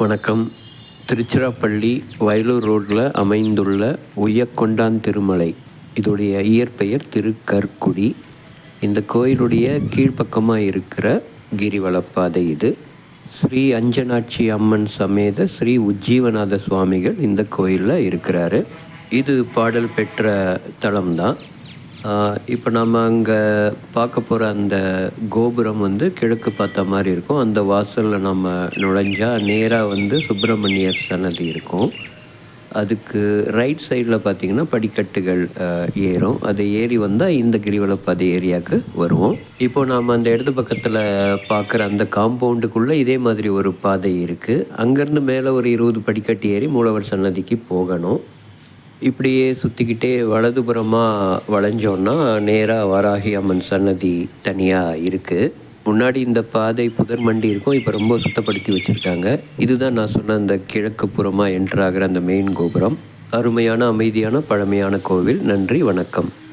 வணக்கம். திருச்சிராப்பள்ளி வயலூர் ரோட்டில் அமைந்துள்ள உய்யக்கொண்டான் திருமலை. இதோடைய இயற்பெயர் திருக்கற்குடி. இந்த கோயிலுடைய கீழ்ப்பக்கமாக இருக்கிற கிரிவலப்பாதை இது. ஸ்ரீ அஞ்சனாட்சி அம்மன் சமேத ஸ்ரீ உஜ்ஜீவநாத சுவாமிகள் இந்த கோயிலில் இருக்கிறாரு. இது பாடல் பெற்ற தலம்தான். இப்போ நம்ம அங்கே பார்க்க போகிற அந்த கோபுரம் வந்து கிழக்கு பார்த்த மாதிரி இருக்கும். அந்த வாசலில் நம்ம நுழைஞ்சால் நேராக வந்து சுப்பிரமணியர் சன்னதி இருக்கும். அதுக்கு ரைட் சைடில் பார்த்தீங்கன்னா படிக்கட்டுகள் ஏறும். அதை ஏறி வந்தால் இந்த கிரிவலப்பாதை ஏரியாவுக்கு வருவோம். இப்போது நாம் அந்த இடது பக்கத்தில் பார்க்குற அந்த காம்பவுண்டுக்குள்ளே இதே மாதிரி ஒரு பாதை இருக்குது அங்கேருந்து மேலே ஒரு இருபது படிக்கட்டு ஏறி மூலவர் சன்னதிக்கு போகணும். இப்படியே சுற்றிக்கிட்டே வலதுபுறமாக வளைஞ்சோன்னா நேராக வராகி அம்மன் சன்னதி தனியாக இருக்குது முன்னாடி இந்த பாதை புதர் மண்டி இருக்கும் இப்போ ரொம்ப சுத்தப்படுத்தி வச்சுருக்காங்க. இதுதான் நான் சொன்ன அந்த கிழக்கு புறமாக என்ட்ராகிற அந்த மெயின் கோபுரம். அருமையான அமைதியான பழமையான கோவில். நன்றி வணக்கம்.